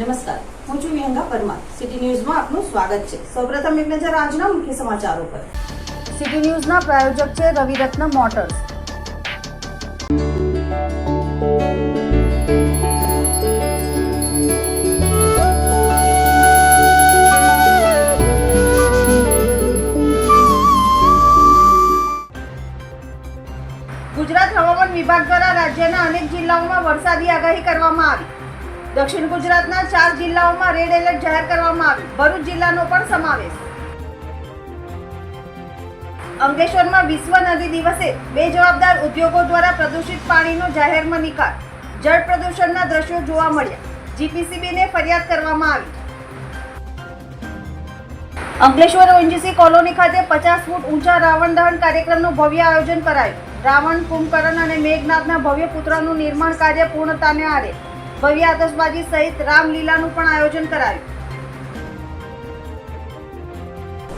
નમસ્કાર. હું છું વિહંગા પરમાર. સિટી ન્યૂઝમાં આપનું સ્વાગત છે. સૌપ્રથમ એક નજર આજના મુખ્ય સમાચારો પર. સિટી ન્યૂઝના પ્રાયોજક છે રવિરત્ન મોટર્સ. ગુજરાત હવામાન વિભાગ દ્વારા રાજ્યના અનેક જિલ્લાઓમાં વરસાદી આગાહી કરવામાં આવી. દક્ષિણ ગુજરાતના ચાર જિલ્લાઓમાં રેડ એલર્ટ જાહેર કરવામાં આવ્યું. ભરૂચ જિલ્લાનો પણ સમાવેશ. અંકલેશ્વરમાં વિશ્વ નદી દિવસે બે જવાબદાર ઉદ્યોગો દ્વારા પ્રદૂષિત પાણીનો જાહેરમાં નિકાલ. જળ પ્રદૂષણના દ્રશ્યો જોવા મળ્યા. જીપીસીબીને ફરિયાદ કરવામાં આવી. અંકલેશ્વર ઓએનજીસી કોલોની ખાતે પચાસ ફૂટ ઊંચા રાવણ દહન કાર્યક્રમનું ભવ્ય આયોજન કરાયું. રાવણ, કુંભકરણ અને મેઘનાથના ભવ્ય પુત્રનું નિર્માણ કાર્ય પૂર્ણતાને આરે. ભવ્ય આતશબાજી સહિત રામલીલાનું પણ આયોજન કરાયું.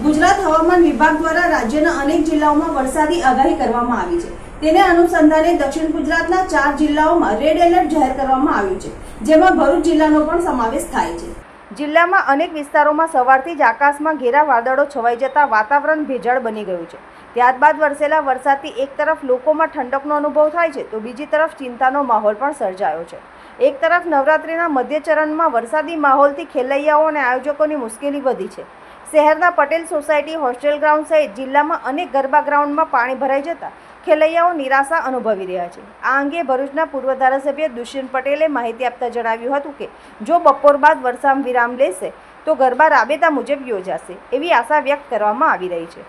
ગુજરાત હવામાન વિભાગ દ્વારા રાજ્યના અનેક જિલ્લાઓમાં વરસાદી આગાહી કરવામાં આવી છે. તેને અનુસંધાને દક્ષિણ ગુજરાતના ચાર જિલ્લાઓમાં રેડ એલર્ટ જાહેર કરવામાં આવ્યું છે જેમાં ભરૂચ જિલ્લાનો પણ સમાવેશ થાય છે. જિલ્લામાં અનેક વિસ્તારોમાં સવારથી જ આકાશમાં ઘેરા વાદળો છવાઈ જતા વાતાવરણ ભેજાળ બની ગયું છે. ત્યારબાદ વરસેલા વરસાદથી એક તરફ લોકોમાં ઠંડકનો અનુભવ થાય છે તો બીજી તરફ ચિંતાનો માહોલ પણ સર્જાયો છે. એક તરફ નવરાત્રિના મધ્ય ચરણમાં વરસાદી માહોલથી ખેલૈયાઓ અને આયોજકોની મુશ્કેલી વધી છે. શહેરના પટેલ સોસાયટી, હોસ્ટેલ ગ્રાઉન્ડ સહિત જિલ્લામાં અનેક ગરબા ગ્રાઉન્ડમાં પાણી ભરાઈ જતા ખેલૈયાઓ નિરાશા અનુભવી રહ્યા છે. આ અંગે ભરૂચના પૂર્વ ધારાસભ્ય દુષ્યંત પટેલે માહિતી આપતા જણાવ્યું હતું કે, જો બપોર બાદ વરસાદ વિરામ લેશે, તો ગરબા રાબેતા મુજબ યોજાશે એવી આશા વ્યક્ત કરવામાં આવી રહી છે.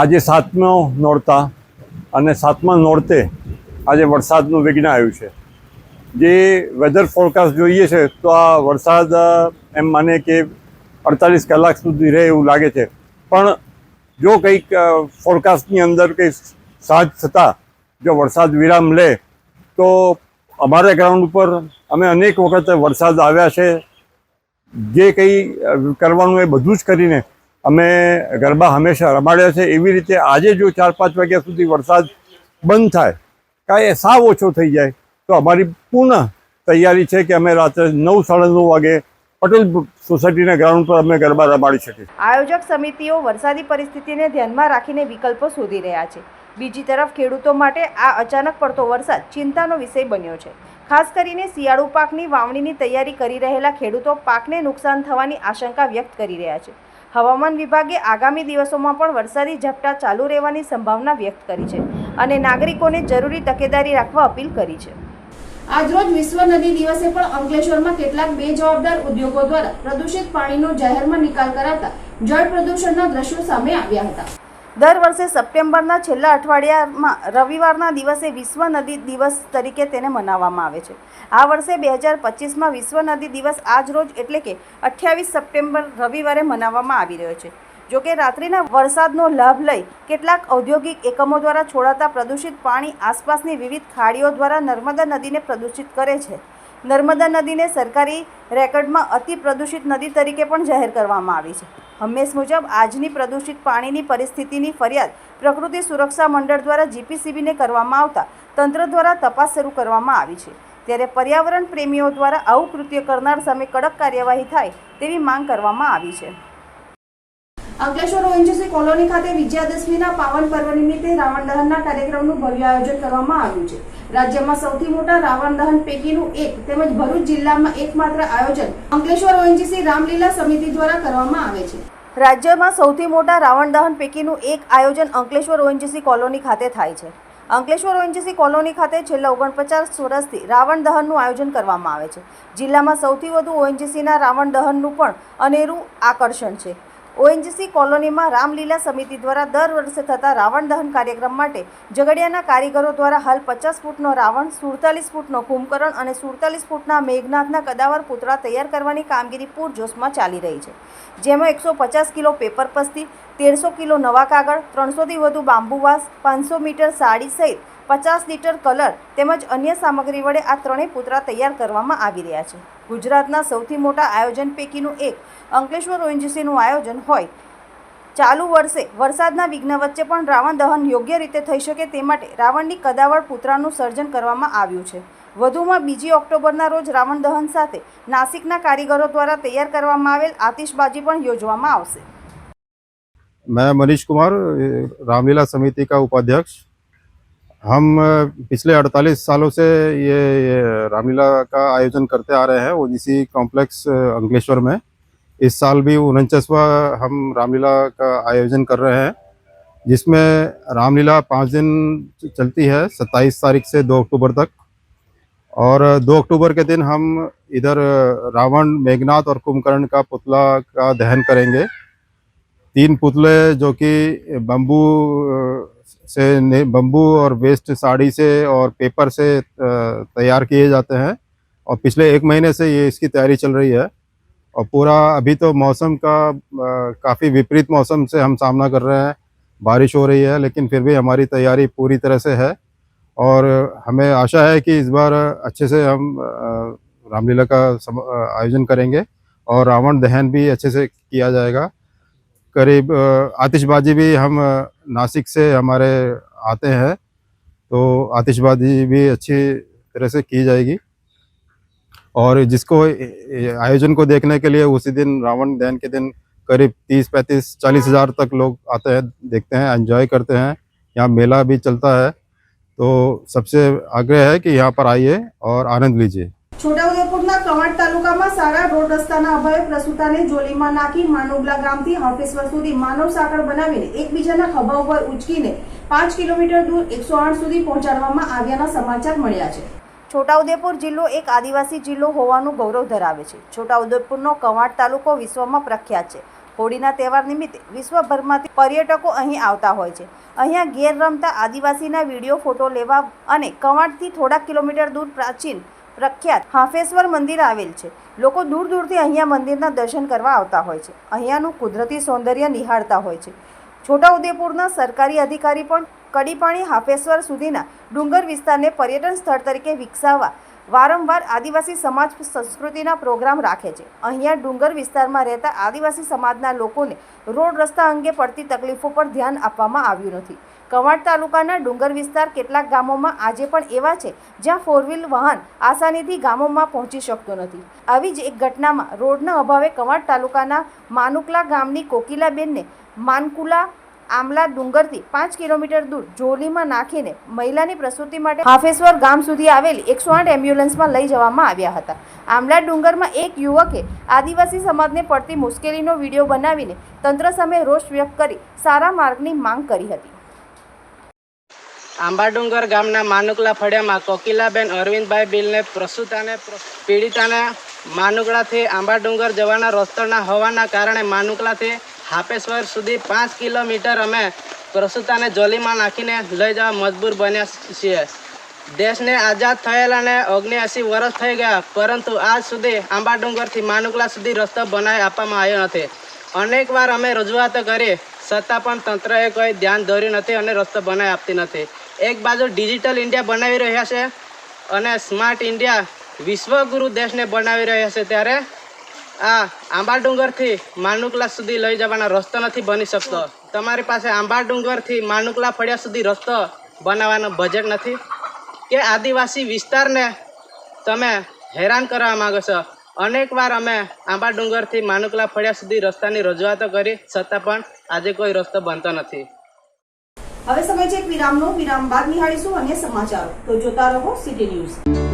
આજે સાતમો નોરતા અને સાતમા નોરતે આજે વરસાદનું વિઘ્ન આવ્યું છે. જે વેધર ફોરકાસ્ટ જોઈએ છે, તો આ વરસાદ એમ માને કે અડતાલીસ કલાક સુધી રહે એવું લાગે છે. પણ જો કંઈક ફોરકાસ્ટની અંદર કંઈ સાજ થતાં, જો વરસાદ વિરામ લે, તો અમારા ગ્રાઉન્ડ ઉપર અમે અનેક વખત વરસાદ આવ્યા છે. જે કંઈ કરવાનું એ બધું જ કરીને અમે ગરબા હંમેશા રમાડ્યા છે. એવી રીતે આજે જો ચાર પાંચ વાગ્યા સુધી વરસાદ બંધ થાય, કાંઈ સાવ ઓછો થઈ જાય તો અમારી પૂર્ણ તૈયારી છે કે અમે રાત્રે નવ સાડા નવ વાગે પટેલ સોસાયટીના ગ્રાઉન્ડ પર અમે ગરબા રમાડી શકીએ. આયોજક સમિતિઓ વરસાદી પરિસ્થિતિને ધ્યાનમાં રાખીને વિકલ્પો શોધી રહ્યા છે. બીજી તરફ ખેડૂતો માટે આ અચાનક પડતો વરસાદ ચિંતાનો વિષય બન્યો છે. ખાસ કરીને શિયાળુ પાકની વાવણીની તૈયારી કરી રહેલા ખેડૂતો પાકને નુકસાન થવાની આશંકા વ્યક્ત કરી રહ્યા છે. હવામાન વિભાગે આગામી દિવસોમાં પણ વરસાદી ઝાપટા ચાલુ રહેવાની સંભાવના વ્યક્ત કરી છે અને નાગરિકોને જરૂરી તકેદારી રાખવા અપીલ કરી છે. આજરોજ વિશ્વ નદી દિવસે પણ અંકલેશ્વરમાં કેટલાક બેજવાબદાર ઉદ્યોગો દ્વારા પ્રદૂષિત પાણીનો જાહેરમાં નિકાલ કરાતા જળ પ્રદૂષણના દ્રશ્યો સામે આવ્યા હતા. દર વર્ષે સપ્ટેમ્બરના છેલ્લા અઠવાડિયામાં રવિવારના દિવસે વિશ્વ નદી દિવસ તરીકે તેને મનાવવામાં આવે છે. આ વર્ષે બે હજાર પચીસમાં વિશ્વ નદી દિવસ આજ રોજ એટલે કે અઠ્યાવીસ સપ્ટેમ્બર રવિવારે મનાવવામાં આવી રહ્યો છે. જોકે રાત્રિના વરસાદનો લાભ લઈ કેટલાક ઔદ્યોગિક એકમો દ્વારા છોડાતા પ્રદૂષિત પાણી આસપાસની વિવિધ ખાડીઓ દ્વારા નર્મદા નદીને પ્રદૂષિત કરે છે. નર્મદા નદીને સરકારી રેકર્ડમાં અતિ પ્રદૂષિત નદી તરીકે પણ જાહેર કરવામાં આવી છે. હંમેશ મુજબ, આજની પ્રદૂષિત પાણીની પરિસ્થિતિની ફરિયાદ પ્રકૃતિ સુરક્ષા મંડળ દ્વારા જીપીસીબીને કરવામાં આવતા તંત્ર દ્વારા તપાસ શરૂ કરવામાં આવી છે. ત્યારે પર્યાવરણ પ્રેમીઓ દ્વારા આવું કૃત્ય કરનાર સામે કડક કાર્યવાહી થાય તેવી માંગ કરવામાં આવી છે. અંકલેશ્વર ઓએનજીસી કોલોની ખાતે વિજયાદશમીના પાવન પર્વ નિમિત્તે રાવણ દહનના કાર્યક્રમનું ભવ્ય આયોજન કરવામાં આવ્યું છે. રાજ્યમાં સૌથી મોટા રાવણ દહન પૈકીનું એક તેમજ ભરૂચ જિલ્લામાં એકમાત્ર આયોજન અંકલેશ્વર ઓએનજીસી રામલીલા સમિતિ દ્વારા કરવામાં આવે છે. રાજ્યમાં સૌથી મોટા રાવણ દહન પૈકીનું એક આયોજન અંકલેશ્વર ઓએનજીસી કોલોની ખાતે થાય છે. અંકલેશ્વર ઓએનજીસી કોલોની ખાતે છેલ્લા ઓગણપચાસ વર્ષથી રાવણ દહનનું આયોજન કરવામાં આવે છે. જિલ્લામાં સૌથી વધુ ઓએનજીસીના રાવણ દહનનું પણ અનેરું આકર્ષણ છે. ઓએનજીસી કોલોનીમાં રામલીલા સમિતિ દ્વારા દર વર્ષે થતા રાવણ દહન કાર્યક્રમ માટે ઝઘડિયાના કારીગરો દ્વારા હાલ પચાસ ફૂટનો રાવણ, સુડતાલીસ ફૂટનો કુંભકરણ અને સુડતાલીસ ફૂટના મેઘનાથના કદાવર પૂતળા તૈયાર કરવાની કામગીરી પૂરજોશમાં ચાલી રહી છે. જેમાં એકસો પચાસ કિલો પેપર પસ્તી, તેરસો કિલો નવા કાગળ, ત્રણસોથી વધુ બાંબુવાસ, પાંચસો મીટર સાડી સહિત પચાસ લીટર કલર તેમજ અન્ય સામગ્રી વડે આ ત્રણેય પુતળા તૈયાર કરવામાં આવી રહ્યા છે. ગુજરાતના સૌથી મોટા આયોજન પૈકીનું એક અંકલેશ્વર ઓએનજીસીનું આયોજન હોય. ચાલુ વર્ષે વરસાદના વિઘ્ન વચ્ચે પણ રાવણ દહન યોગ્ય રીતે થઈ શકે તે માટે રાવણની કદાવર પૂતળાનું સર્જન કરવામાં આવ્યું છે. વધુમાં બીજી ઓક્ટોબરના રોજ રાવણ દહન સાથે નાસિકના કારીગરો દ્વારા તૈયાર કરવામાં આવેલ આતિશબાજી પણ યોજવામાં આવશે. મેં મનીષ કુમાર રામલીલા સમિતિ કા ઉપાધ્યક્ષ. हम पिछले 48 सालों से ये, ये रामलीला का आयोजन करते आ रहे हैं वो इसी कॉम्प्लेक्स अंकलेश्वर में। इस साल भी उनचासवा हम रामलीला का आयोजन कर रहे हैं जिसमें रामलीला पाँच दिन चलती है 27 तारीख से 2 अक्टूबर तक। और 2 अक्टूबर के दिन हम इधर रावण मेघनाथ और कुंभकर्ण का पुतला का दहन करेंगे। तीन पुतले जो कि बम्बू से बम्बू और वेस्ट साड़ी से और पेपर से तैयार किए जाते हैं। और पिछले एक महीने से ये इसकी तैयारी चल रही है। और पूरा अभी तो मौसम का काफ़ी विपरीत मौसम से हम सामना कर रहे हैं। बारिश हो रही है, लेकिन फिर भी हमारी तैयारी पूरी तरह से है। और हमें आशा है कि इस बार अच्छे से हम रामलीला का आयोजन करेंगे। और रावण दहन भी अच्छे से किया जाएगा। करीब आतिशबाजी भी हम नासिक से हमारे आते हैं तो आतिशबाजी भी अच्छी तरह से की जाएगी। और जिसको आयोजन को देखने के लिए उसी दिन, रावण दहन के दिन करीब तीस, पैंतीस, चालीस हज़ार तक लोग आते हैं, देखते हैं, एंजॉय करते हैं। यहाँ मेला भी चलता है तो सबसे आग्रह है कि यहाँ पर आइए और आनंद लीजिए। છોટાઉદેપુરના કવાંટ તાલુકામાં સારા રોડ રસ્તાના અભાવે પ્રસૂતાને જોલીમાં નાખી માનવગલા ગામથી હાફેશ્વર સુધી માનવ સાંકળ બનાવીને એકબીજાના ખભા ઉપર ઉચકીને પાંચ કિલોમીટર દૂર એકસો આઠ સુધી પહોંચાડવામાં આવ્યાના સમાચાર મળ્યા છે. છોટાઉદેપુર જિલ્લો એક આદિવાસી જિલ્લો હોવાનું ગૌરવ ધરાવે છે. છોટાઉદેપુરનો કવાંટ તાલુકો વિશ્વમાં પ્રખ્યાત છે. હોળીના તહેવાર નિમિત્તે વિશ્વભરમાંથી પર્યટકો અહીં આવતા હોય છે. અહીંયા ઘેર રમતા આદિવાસીના વીડિયો, ફોટો લેવા અને કવાંટથી થોડાક કિલોમીટર દૂર પ્રાચીન પ્રખ્યાત હાફેશ્વર મંદિર આવેલ છે. લોકો દૂર દૂરથી અહીંયા મંદિરના દર્શન કરવા આવતા હોય છે. અહીંયાનું કુદરતી સૌંદર્ય નિહાળતા હોય છે. છોટાઉદેપુરના સરકારી અધિકારી પણ કડીપાણી હાફેશ્વર સુધીના ડુંગર વિસ્તારને પર્યટન સ્થળ તરીકે વિકસાવવા વારંવાર આદિવાસી સમાજ સંસ્કૃતિના પ્રોગ્રામ રાખે છે. અહીંયા ડુંગર વિસ્તારમાં રહેતા આદિવાસી સમાજના લોકોને રોડ રસ્તા અંગે પડતી તકલીફો પર ધ્યાન આપવામાં આવ્યું નથી. કવાંટ તાલુકાના ડુંગર વિસ્તાર કેટલાક ગામોમાં આજે પણ એવા છે, જ્યાં ફોર વ્હીલ વાહન આસાનીથી ગામોમાં પહોંચી શકતો નથી. આવી જ એક ઘટનામાં રોડના અભાવે કવાંટ તાલુકાના માનુકલા ગામની કોકિલાબેનને માનકુલા આમલા ડુંગરથી પાંચ કિલોમીટર દૂર જોલીમાં નાખીને મહિલાની પ્રસૂતિ માટે હાફેશ્વર ગામ સુધી આવેલી એકસો આઠ એમ્બ્યુલન્સમાં લઈ જવામાં આવ્યા હતા. આમલા ડુંગરમાં એક યુવકે આદિવાસી સમાજને પડતી મુશ્કેલીનો વીડિયો બનાવીને તંત્ર સામે રોષ વ્યક્ત કરી સારા માર્ગની માંગ કરી હતી. આંબાડુંગર ગામના માનુકલા ફળિયામાં કોકિલાબેન અરવિંદભાઈ બિલને પ્રસૂતાને પ્ર- પીડિતાને માનુકલાથી આંબાડુંગર જવાના રસ્તોના હોવાના કારણે માનુકલાથી હાપેશ્વર સુધી પાંચ કિલોમીટર અમે પ્રસુતાને જોલીમાં નાખીને લઈ જવા મજબૂર બન્યા છીએ. દેશને આઝાદ થયેલાને ઓગણ્યાસી વર્ષ થઈ ગયા, પરંતુ આજ સુધી આંબાડુંગરથી માનુકલા સુધી રસ્તો બનાવી આપવામાં આવ્યો નથી. અનેકવાર અમે રજૂઆતો કરી છતાં પણ તંત્રએ કોઈ ધ્યાન દોર્યું નથી અને રસ્તો બનાવી આપતી નથી. એક બાજુ ડિજિટલ ઇન્ડિયા બનાવી રહ્યા છે અને સ્માર્ટ ઇન્ડિયા વિશ્વગુરુ દેશને બનાવી રહ્યા છે ત્યારે આ આંબા ડુંગરથી માનુકલા સુધી લઈ જવાનો રસ્તો નથી બની શકતો. તમારી પાસે આંબા ડુંગરથી માનુકલા ફળિયા સુધી રસ્તો બનાવવાનો બજેટ નથી. કે આદિવાસી વિસ્તારને તમે હેરાન કરવા માંગો છો? અનેકવાર અમે આંબા ડુંગરથી માનુકલા ફળિયા સુધી રસ્તાની રજૂઆતો કરી, છતાં પણ આજે કોઈ રસ્તો બનતો નથી. હવે સમય છે એક વિરામનો. વિરામ બાદ નિહાળીશું અન્ય સમાચારો. તો જોતા રહો સિટી ન્યૂઝ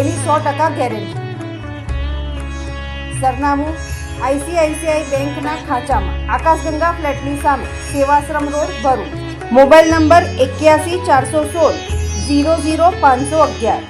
એની સો ટકા ગેરંટી સરનામું આઈસીઆઈસીઆઈ બેંકના ખાંચામાં, આકાશગંગા ફ્લેટની સામે, Sevashram road Bharuch. Mobile number એક્યાસી ચારસો સોળ, ઝીરો ઝીરો પાંચસો અગિયાર.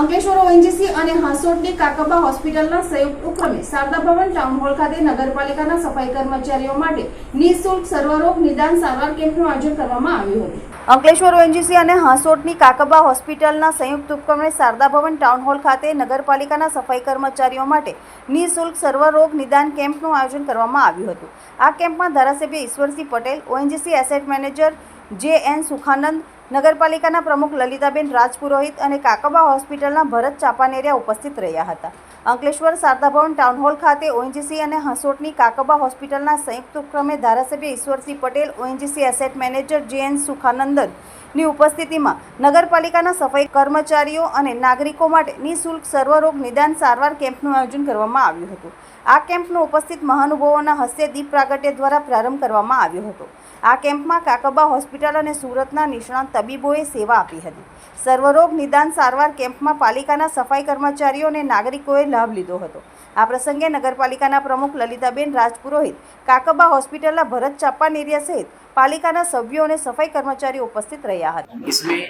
અંકલેશ્વર ઓએનજીસી અને હાંસોટની કાકબા હોસ્પિટલના સંયુક્ત ઉપક્રમે શારદા ભવન ટાઉન હોલ ખાતે નગરપાલિકાના સફાઈ કર્મચારીઓ માટે નિઃશુલ્ક સર્વરોગ નિદાન સારવાર કેમ્પનું આયોજન કરવામાં આવ્યું હતું. અંકલેશ્વર ઓએનજીસી અને હાંસોટની કાકબા હોસ્પિટલના સંયુક્ત ઉપક્રમે શારદા ભવન ટાઉન હોલ ખાતે નગરપાલિકાના સફાઈ કર્મચારીઓ માટે નિઃશુલ્ક સર્વરોગ નિદાન કેમ્પનું આયોજન કરવામાં આવ્યું હતું. આ કેમ્પમાં ધારાસભ્ય Ishwarsinh Patel ONGC asset manager J N Sukhanand, નગરપાલિકાના પ્રમુખ લલિતાબેન રાજપુરોહિત અને કાકબા હોસ્પિટલના ભરત ચાપાનેરિયા ઉપસ્થિત રહ્યા હતા. Ankleshwar Shardabhavan town hall town hall ખાતે ઓએનજીસી અને હસોટની કાકબા હોસ્પિટલના સંયુક્ત ઉપક્રમે ધારાસભ્ય Ishwarsinh Patel ONGC asset manager J N સુખાનંદનની ઉપસ્થિતિમાં નગરપાલિકાના સફાઈ કર્મચારીઓ અને નાગરિકો માટે નિઃશુલ્ક સર્વરોગ નિદાન સારવાર કેમ્પનું આયોજન કરવામાં આવ્યું હતું. આ કેમ્પનો ઉપસ્થિત મહાનુભાવોના હસ્તે દીપ પ્રાગટ્ય દ્વારા પ્રારંભ કરવામાં આવ્યો હતો. આ કેમ્પમાં કાકબા હોસ્પિટલ અને સુરતના નિષ્ણાત તબીબોએ સેવા આપી હતી. સર્વરોગ નિદાન સારવાર કેમ્પમાં પાલિકાના સફાઈ કર્મચારીઓ અને નાગરિકોએ લાભ લીધો હતો આ પ્રસંગે નગરપાલિકાના પ્રમુખ લલિતાબેન રાજપુરોહિત કાકબા હોસ્પિટલના ભરત ચાપાનેરિયા સહિત પાલિકાના સભ્યો અને સફાઈ કર્મચારીઓ ઉપસ્થિત રહ્યા હતા इसमें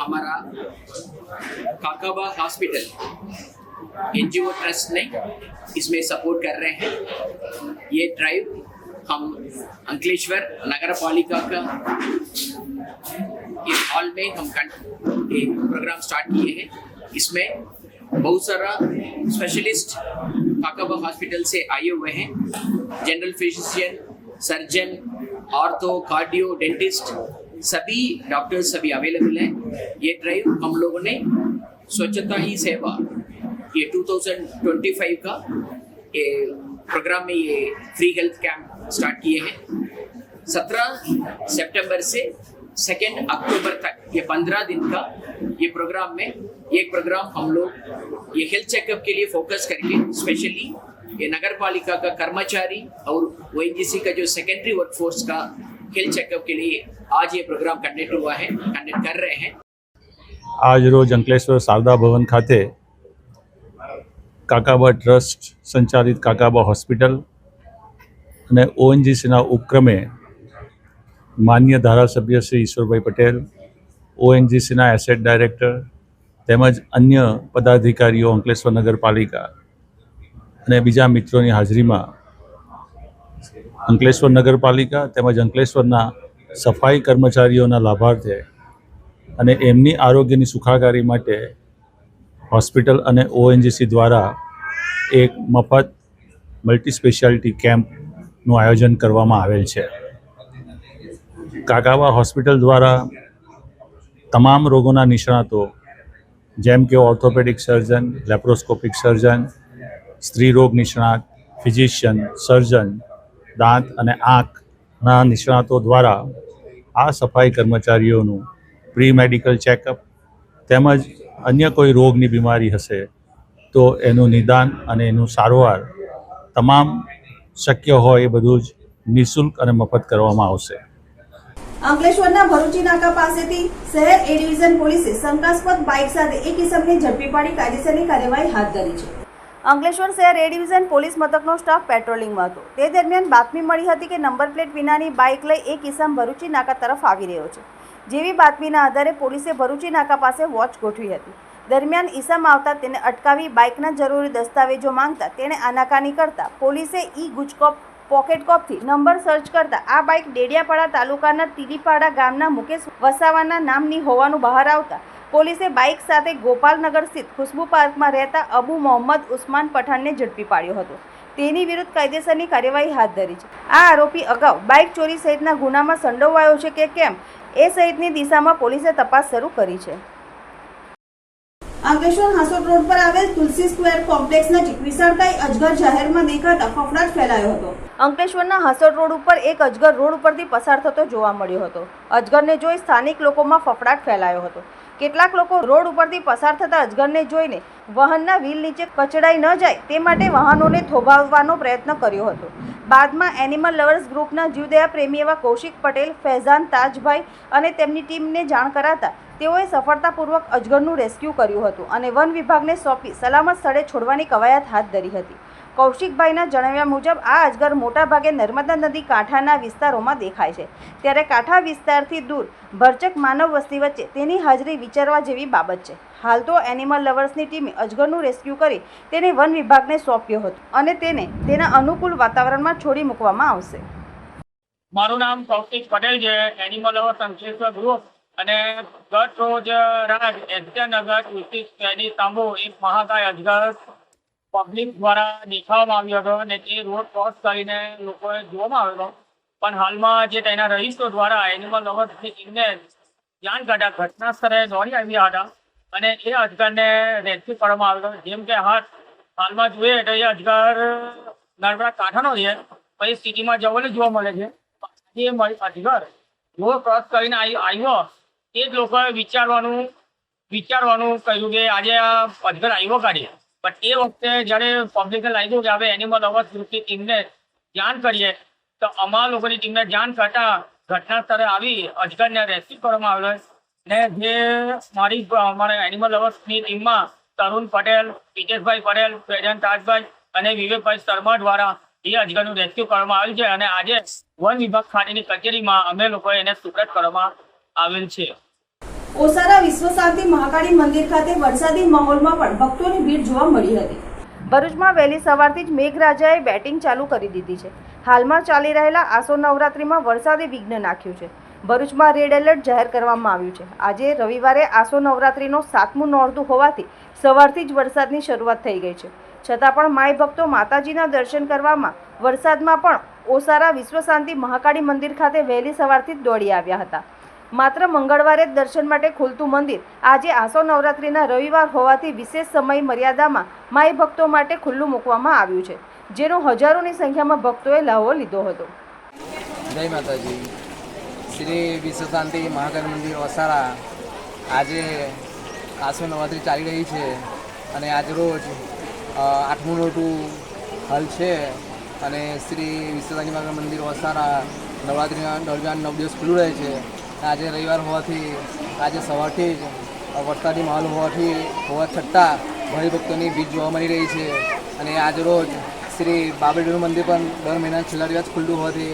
हमारा काकाबा हॉस्पिटल एनजीओ ट्रस्ट ने इसमें सपोर्ट कर रहे हैं ये ड्राइव हम अंकलेश्वर नगर पालिका का इस हॉल में हम एक प्रोग्राम स्टार्ट किए हैं। इसमें बहुत सारा स्पेशलिस्ट काकाबा हॉस्पिटल से आए हुए हैं। General physician surgeon ortho cardio dentist सभी डॉक्टर्स सभी अवेलेबल हैं। ये ड्राइव हम लोगों ने स्वच्छता ही सेवा, ये 2025 का, ये प्रोग्राम में ये फ्री हेल्थ कैंप स्टार्ट किए हैं। 17 सितंबर से सेकेंड अक्टूबर तक ये पंद्रह दिन का ये प्रोग्राम में एक प्रोग्राम हम लोग ये हेल्थ चेकअप के लिए फोकस करके स्पेशली ये नगर पालिका का कर्मचारी और ओ का जो सेकेंडरी वर्कफोर्स का हेल्थ चेकअप के लिए आज ये प्रोग्राम कंडक्ट हुआ है कंडक्ट कर रहे हैं આજ રોજ અંકલેશ્વર શારદા ભવન ખાતે કાકાબા ટ્રસ્ટ સંચાલિત કાકાબા હોસ્પિટલ અને ઓએનજીસીના ઉપક્રમે માન્ય ધારાસભ્ય શ્રી ઈશ્વરભાઈ પટેલ ઓએનજીસીના એસેટ ડાયરેક્ટર તેમજ અન્ય પદાધિકારીઓ અંકલેશ્વર નગરપાલિકા અને બીજા મિત્રોની હાજરીમાં અંકલેશ્વર નગરપાલિકા તેમજ અંકલેશ્વરના સફાઈ કર્મચારીઓના લાભાર્થે અને એમની આરોગ્યની સુખાકારી માટે હોસ્પિટલ અને ઓએનજીસી દ્વારા એક મફત મલ્ટી સ્પેશિયાલિટી કેમ્પનું આયોજન કરવામાં આવેલ છે. કાકાવા હોસ્પિટલ દ્વારા તમામ રોગોના નિષ્ણાતો, જેમ કે ઓર્થોપેડિક સર્જન, લેપ્રોસ્કોપિક સર્જન, સ્ત્રી રોગ નિષ્ણાત, ફિઝિશિયન, સર્જન, દાંત અને આંખના નિષ્ણાતો દ્વારા આ સફાઈ કર્મચારીઓનું પ્રી મેડિકલ ચેકઅપ તેમજ અન્ય કોઈ રોગની બીમારી હશે તો એનું નિદાન અને એનું સારવાર તમામ શક્ય હોય એ બધું જ નિઃશુલ્ક અને મફત કરવામાં આવશે. અંકલેશ્વરના ભરૂચી નાકા પાસેથી શહેર એ ડિવિઝન પોલીસે શંકાસ્પદ બાઇક સાથે એક ઇસમને ઝડપી પાડી કાયદેસરની કાર્યવાહી હાથ ધરી છે. અંકલેશ્વર શહેર એ ડિવિઝન પોલીસ મથકનો સ્ટાફ પેટ્રોલિંગમાં હતો. તે દરમિયાન બાતમી મળી હતી કે નંબર પ્લેટ વિનાની બાઇક લઈ એક ઇસમ ભરૂચી નાકા તરફ આવી રહ્યો છે. જેવી બાતમીના આધારે પોલીસે ભરૂચી નાકા પાસે વોચ ગોઠવી હતી. દરમિયાન ઈસમ આવતા તેને અટકાવી બાઇકના જરૂરી દસ્તાવેજો માંગતા તેણે આનાકાની કરતા પોલીસે ઈ ગુજકોપ પોકેટકોપથી નંબર સર્ચ કરતા આ બાઇક ડેડિયાપાડા તાલુકાના તિલીપાડા ગામના મુકેશ વસાવાના નામની હોવાનું બહાર આવતા પોલીસે બાઇક સાથે ગોપાલનગર સ્થિત ખુશ્બુ પાર્કમાં રહેતા અબુ મોહમ્મદ ઉસ્માન પઠાણને ઝડપી પાડ્યો હતો. તેની વિરુદ્ધ કાયદેસરની કાર્યવાહી હાથ ધરી છે. આ આરોપી અગાઉ બાઇક ચોરી સહિતના ગુનામાં સંડોવાયો છે કે કેમ એ સહિતની દિશામાં પોલીસે તપાસ શરૂ કરી છે. અંકલેશ્વર હાંસોટ રોડ પર આવેલ તુલસી સ્ક્વેર કોમ્પ્લેક્સ નજીક વિશાળકાય અજગર જાહેરમાં દેખાતા ફફડાટ ફેલાયો હતો. અંકલેશ્વરના હાંસોટ રોડ ઉપર એક અજગર રોડ ઉપરથી પસાર થતો જોવા મળ્યો હતો. અજગરને જોઈ સ્થાનિક લોકોમાં ફફડાટ ફેલાયો હતો. કેટલાક લોકો રોડ ઉપરથી પસાર થતા અજગરને જોઈને વાહનના વ્હીલ નીચે કચડાઈ ન જાય તે માટે વાહનોને થોભાવવાનો પ્રયત્ન કર્યો હતો. બાદમાં એનિમલ લવર્સ ગ્રુપના જીવદયા પ્રેમી એવા કૌશિક પટેલ, ફૈઝાન તાજભાઈ અને તેમની ટીમને જાણ કરાતા તેઓએ સફળતાપૂર્વક અજગરનું રેસ્ક્યુ કર્યું હતું અને વન વિભાગને સોંપી સલામત સ્થળે છોડવાની કવાયત હાથ ધરી હતી. કૌશિકભાઈના જણાવ્યા મુજબ, આ અજગર મોટાભાગે નર્મદા નદી કાંઠાના વિસ્તારોમાં દેખાય છે. ત્યારે કાંઠા વિસ્તારથી દૂર ભરચક માનવ વસ્તી વચ્ચે તેની હાજરી વિચારવા જેવી બાબત છે. હાલ તો એનિમલ લવર્સની ટીમે અજગરનું રેસ્ક્યુ કરી તેને વન વિભાગને સોંપ્યો હતો અને તેને તેના અનુકૂળ વાતાવરણમાં છોડી મૂકવામાં આવશે. મારું નામ કૌશિક પટેલ છે એનિમલ લવર સંશ્લેષણ ગ્રુપ અને ગત રોજ રાત એસટીનગર સ્ક્વેરની તાંબુ એક મહાકાય અજગર પબ્લિક દ્વારા દેખાવામાં આવ્યો હતો અને તે રોડ ક્રોસ કરીને લોકોએ જોવામાં આવ્યો હતો. પણ હાલમાં જે તેના રહીશો દ્વારા એનિમલ લવર ટીમને ધ્યાન કરતા ઘટના સ્થળે દોડી આવ્યા હતા અને એ અજગરને રેસ્ક્યુ કરવામાં આવ્યો હતો. જેમ કે હાથ હાલમાં જોઈએ તો એ અજગર નર્મદા કાંઠાનો છે પછી સિટીમાં જવલે જોવા મળે છે. જે અજગર રોડ ક્રોસ કરીને આવી આવ્યો તે જ લોકોએ વિચારવાનું વિચારવાનું કહ્યું કે આજે આ અજગર આવ્યો કાઢીએ પણ એ વખતે જ્યારે પબ્લિકે લાગ્યું કે હવે એનિમલ અવર્સ ગ્રુપની ટીમને જાણ કરીએ, તો અમારા લોકોની ટીમને જાણ કરતા ઘટના સ્થળે આવી, અજગરને રેસ્ક્યુ કરવામાં આવેલો ને જે મારી, અમારા એનિમલ અવર્સની ટીમમાં તરુણ પટેલ પિતેશભાઈ પટેલ પ્રેજન તાજભાઈ અને વિવેકભાઈ શર્મા દ્વારા એ અજગરનું રેસ્ક્યુ કરવામાં આવ્યું છે. અને આજે વન વિભાગ ખાતેની કચેરીમાં અમે લોકોએ એને સુપ્રત કરવામાં આવેલ છે. ઓસારા વિશ્વ શાંતિ મહાકાળી મંદિર ખાતે વરસાદી માહોલમાં પણ ભક્તોની ભીડ જોવા મળી હતી. ભરૂચમાં વહેલી સવારથી જ મેઘરાજાએ બેટિંગ ચાલુ કરી દીધી છે. હાલમાં ચાલી રહેલા આસો નવરાત્રિમાં વરસાદે વિઘ્ન નાખ્યું છે. ભરૂચમાં રેડ એલર્ટ જાહેર કરવામાં આવ્યું છે. આજે રવિવારે આસો નવરાત્રિનો સાતમું નોરતું હોવાથી સવારથી જ વરસાદની શરૂઆત થઈ ગઈ છે. છતાં પણ માય ભક્તો માતાજીના દર્શન કરવામાં વરસાદમાં પણ ઓસારા વિશ્વ શાંતિ મહાકાળી મંદિર ખાતે વહેલી સવારથી જ દોડી આવ્યા હતા. માત્ર મંગળવારે જ દર્શન માટે ખુલતું મંદિર. આજે આસો નવરાત્રિના રવિવાર હોવાથી વિશેષ સમય મર્યાદામાં માઈ ભક્તો માટે ખુલ્લું મૂકવામાં આવ્યું છે, જેનો હજારોની સંખ્યામાં ભક્તોએ લાહવો લીધો હતો. જય માતાજી. શ્રી વિશ્વશાંતિ મહાકાલ મંદિર વસારા આજે આસો નવરાત્રિ ચાલી રહી છે અને આજ રોજ આઠમું નોટું હલ છે અને શ્રી વિશ્વશાંતિ મંદિર વસારા નવરાત્રિના દરમિયાન નવ દિવસ ખુલ્લું રહે છે. આજે રવિવાર હોવાથી, આજે સવારથી જ વરસાદી માહોલ હોવાથી, હોવા છતાં ભક્તોની ભીડ જોવા મળી રહી છે. અને આજ રોજ શ્રી બાબરીનું મંદિર પણ દર મહિના છેલ્લા દિવસ ખુલ્લું હોવાથી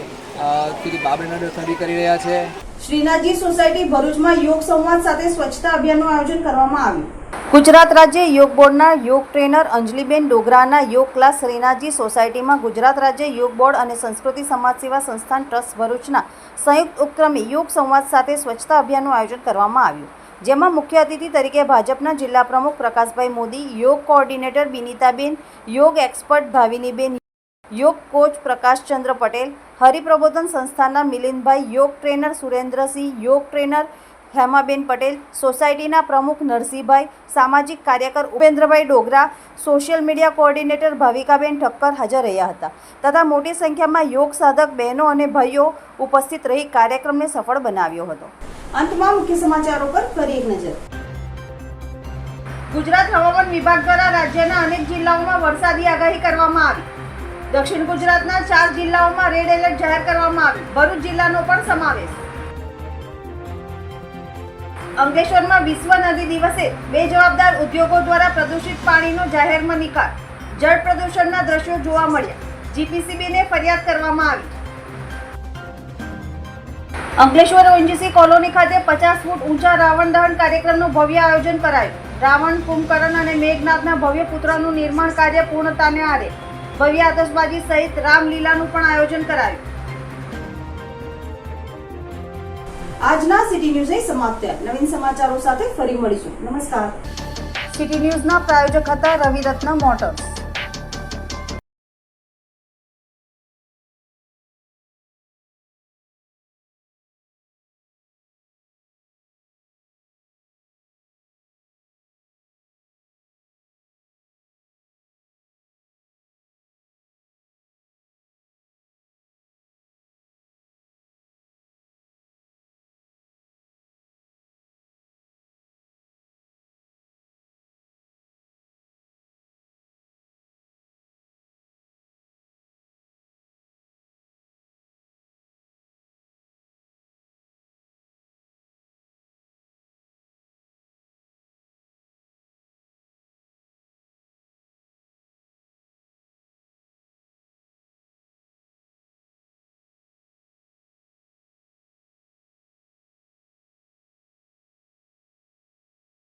શ્રી બાબરીના દર્શન કરી રહ્યા છે. શ્રીનાથજી સોસાયટી ભરૂચમાં યોગ સંવાદ સાથે સ્વચ્છતા અભિયાનનું આયોજન કરવામાં આવ્યું. ગુજરાત રાજ્ય યોગ બોર્ડના યોગ ટ્રેનર અંજલિબેન ડોગરાના યોગ ક્લાસ રેનાજી સોસાયટીમાં ગુજરાત રાજ્ય યોગ બોર્ડ અને સંસ્કૃતિ સમાજ સેવા સંસ્થાન ટ્રસ્ટ ભરૂચના સંયુક્ત ઉપક્રમે યોગ સંવાદ સાથે સ્વચ્છતા અભિયાનનું આયોજન કરવામાં આવ્યું. જેમાં મુખ્ય અતિથિ તરીકે ભાજપના જિલ્લા પ્રમુખ પ્રકાશભાઈ મોદી, યોગ કોઓર્ડિનેટર બિનિતાબેન, યોગ એક્સપર્ટ ભાવિનીબેન, યોગ કોચ પ્રકાશચંદ્ર પટેલ, હરિપ્રબોધન સંસ્થાના મિલિંદભાઈ, યોગ ટ્રેનર સુરેન્દ્રસિંહ, યોગ ટ્રેનર હેમાબેન પટેલ સોસાયટીના પ્રમુખ નરસિંહભાઈ સામાજિક કાર્યકર Upendrabhai Dogra social media coordinator Bhavikaben Thakkar હાજર રહ્યા હતા. તથા મોટી સંખ્યામાં યોગ સાધક બહેનો અને ભાઈઓ ઉપસ્થિત રહી કાર્યક્રમને સફળ બનાવ્યો હતો. અંતમાં મુખ્ય સમાચારો પર ફરી એક નજર. ગુજરાત હવામાન વિભાગ દ્વારા રાજ્યના અનેક જિલ્લાઓમાં વરસાદી આગાહી કરવામાં આવી. દક્ષિણ ગુજરાતના ચાર જિલ્લાઓમાં રેડ એલર્ટ જાહેર કરવામાં આવ્યું. ભરૂચ જિલ્લાનો પણ સમાવેશ. અંકલેશ્વરમાં વિશ્વ નદી દિવસે બે જવાબદાર ઉદ્યોગો દ્વારા પ્રદૂષિત પાણીનો જાહેરમાં નિકાલ. જળ પ્રદૂષણના દ્રશ્યો જોવા મળ્યા. જીપીસીબીને ફરિયાદ કરવામાં આવી. અંકલેશ્વર ઓએનજીસી કોલોની ખાતે પચાસ ફૂટ ઊંચા રાવણ દહન કાર્યક્રમનું ભવ્ય આયોજન કરાયું. રાવણ, કુંભકરણ અને મેઘનાથના ભવ્ય પુત્રનું નિર્માણ કાર્ય પૂર્ણતાને આરે. ભવ્ય આતશબાજી સહિત રામલીલાનું પણ આયોજન કરાયું. આજના સિટી ન્યૂઝ સમાપ્ત નવીન સમાચારો સાથે ફરી મળીશું. નમસ્કાર. સિટી ન્યૂઝના પ્રાયોજક હતા રવિરત્ન મોટર્સ.